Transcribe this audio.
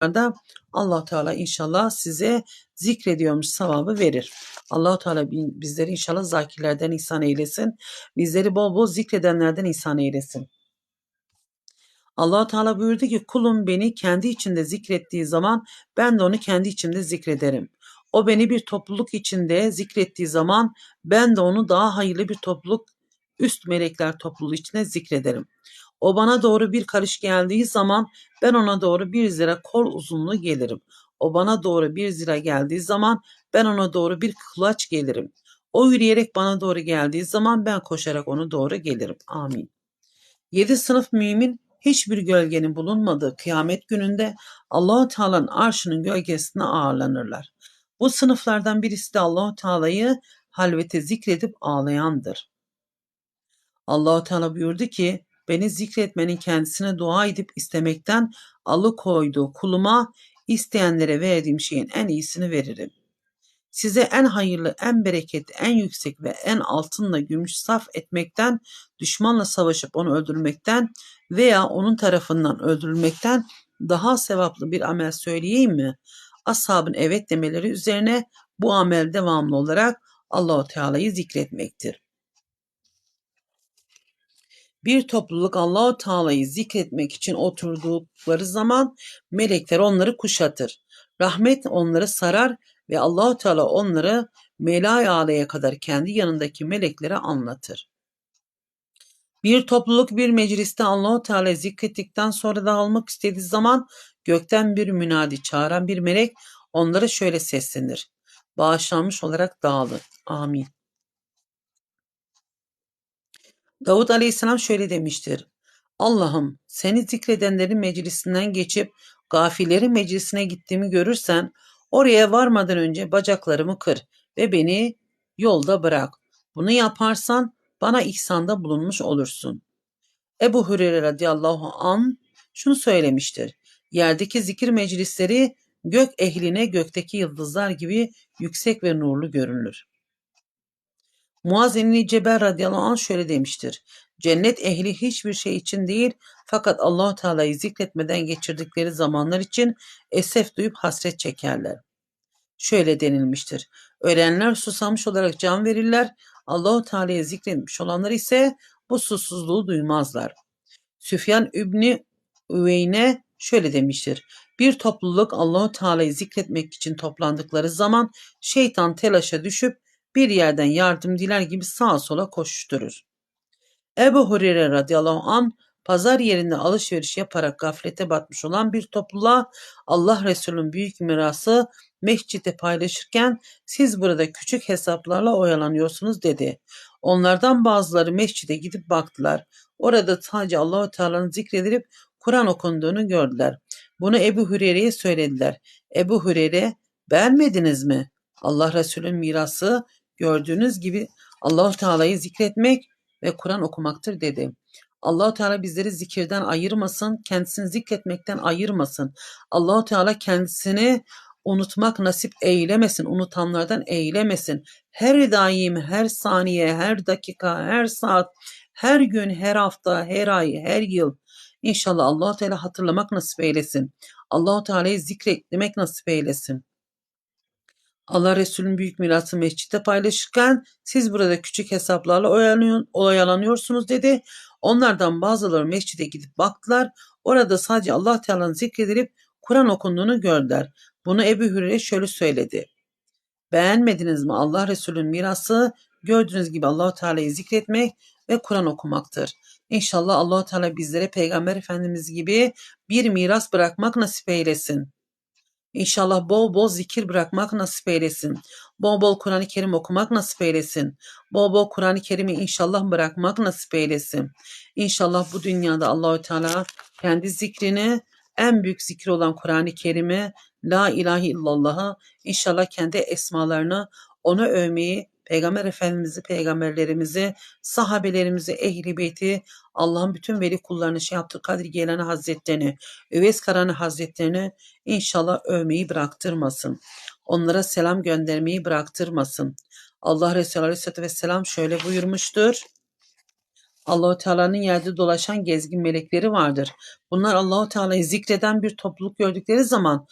da Allah Teala inşallah size zikrediyormuş sevabı verir. Allah Teala bizleri inşallah zakirlerden ihsan eylesin. Bizleri bol bol zikredenlerden ihsan eylesin. Allah Teala buyurdu ki kulum beni kendi içinde zikrettiği zaman ben de onu kendi içimde zikrederim. O beni bir topluluk içinde zikrettiği zaman ben de onu daha hayırlı bir topluluk üst melekler topluluğu içinde zikrederim. O bana doğru bir karış geldiği zaman ben ona doğru bir zira kol uzunluğu gelirim. O bana doğru bir zira geldiği zaman ben ona doğru bir kulaç gelirim. O yürüyerek bana doğru geldiği zaman ben koşarak onu doğru gelirim. Amin. Yedi sınıf mümin hiçbir gölgenin bulunmadığı kıyamet gününde Allahu Teala'nın arşının gölgesine ağırlanırlar. Bu sınıflardan birisi de Allahu Teala'yı halvete zikredip ağlayandır. Allahu Teala buyurdu ki beni zikretmenin kendisine dua edip istemekten alıkoyduğu kuluma isteyenlere verdiğim şeyin en iyisini veririm. Size en hayırlı, en bereketli, en yüksek ve en altınla gümüş saf etmekten, düşmanla savaşıp onu öldürmekten veya onun tarafından öldürülmekten daha sevaplı bir amel söyleyeyim mi? Ashabın evet demeleri üzerine bu amel devamlı olarak Allahu Teala'yı zikretmektir. Bir topluluk Allahu Teala'yı zikretmek için oturdukları zaman melekler onları kuşatır. Rahmet onları sarar ve Allahu Teala onları melay aleye kadar kendi yanındaki meleklere anlatır. Bir topluluk bir mecliste Allahu Teala zikrettikten sonra da almak istediği zaman gökten bir münadi çağıran bir melek onlara şöyle seslenir. Bağışlanmış olarak dağılın. Amin. Davud Aleyhisselam şöyle demiştir. Allah'ım seni zikredenlerin meclisinden geçip gafillerin meclisine gittiğimi görürsen oraya varmadan önce bacaklarımı kır ve beni yolda bırak. Bunu yaparsan bana ihsanda bulunmuş olursun. Ebu Hureyre radıyallahu an şunu söylemiştir. Yerdeki zikir meclisleri gök ehline gökteki yıldızlar gibi yüksek ve nurlu görünür. Muaz İbni Cebel radıyallahu anh şöyle demiştir. Cennet ehli hiçbir şey için değil fakat allah Teala'yı zikretmeden geçirdikleri zamanlar için esef duyup hasret çekerler. Şöyle denilmiştir. Ölenler susamış olarak can verirler. Allahu Teala'yı zikretmiş olanlar ise bu susuzluğu duymazlar. Süfyan İbni Üveyne şöyle demiştir. Bir topluluk Allahu Teala'yı zikretmek için toplandıkları zaman şeytan telaşa düşüp bir yerden yardım diler gibi sağa sola koşuşturur. Ebu Hureyre radıyallahu an pazar yerinde alışveriş yaparak gaflete batmış olan bir topluluğa Allah Resulü'nün büyük mirası mescitte paylaşırken siz burada küçük hesaplarla oyalanıyorsunuz dedi. Onlardan bazıları mescide gidip baktılar. Orada sadece Allahu Teala'nın zikredilip Kur'an okunduğunu gördüler. Bunu Ebu Hureyre'ye söylediler. Ebu Hureyre beğenmediniz mi? Allah Resulü'nün mirası gördüğünüz gibi Allahu Teala'yı zikretmek ve Kur'an okumaktır dedi. Allahu Teala bizleri zikirden ayırmasın, kendisini zikretmekten ayırmasın. Allahu Teala kendisini unutmak nasip eylemesin, unutanlardan eylemesin. Her daim, her saniye, her dakika, her saat, her gün, her hafta, her ay, her yıl İnşallah Allah Teala hatırlamak nasip eylesin. Allahu Teala'yı zikretmek nasip eylesin. Allah Resulü'nün büyük mirası mescitte paylaşırken siz burada küçük hesaplarla oyalanıyorsunuz dedi. Onlardan bazıları mescide gidip baktılar. Orada sadece Allah Teala'nın zikredilip Kur'an okunduğunu gördüler. Bunu Ebu Hürre şöyle söyledi. Beğenmediniz mi Allah Resulü'nün mirası? Gördüğünüz gibi Allah Teala'yı zikretmek ve Kur'an okumaktır. İnşallah Allah Teala bizlere Peygamber Efendimiz gibi bir miras bırakmak nasip eylesin. İnşallah bol bol zikir bırakmak nasip eylesin. Bol bol Kur'an-ı Kerim okumak nasip eylesin. Bol bol Kur'an-ı Kerim'i inşallah bırakmak nasip eylesin. İnşallah bu dünyada Allahü Teala kendi zikrini en büyük zikir olan Kur'an-ı Kerim'i La ilahe illallah'ı inşallah kendi esmalarını onu övmeyi Peygamber Efendimiz'i, peygamberlerimizi, sahabelerimizi, ehli beyti, Allah'ın bütün veli kullarını şey yaptı, Kadir Gelani Hazretlerini, Üveys Karani Hazretlerini inşallah övmeyi bıraktırmasın. Onlara selam göndermeyi bıraktırmasın. Allah Resulü Aleyhisselatü Vesselam şöyle buyurmuştur. Allahu Teala'nın yerde dolaşan gezgin melekleri vardır. Bunlar Allahu Teala'yı zikreden bir topluluk gördükleri zaman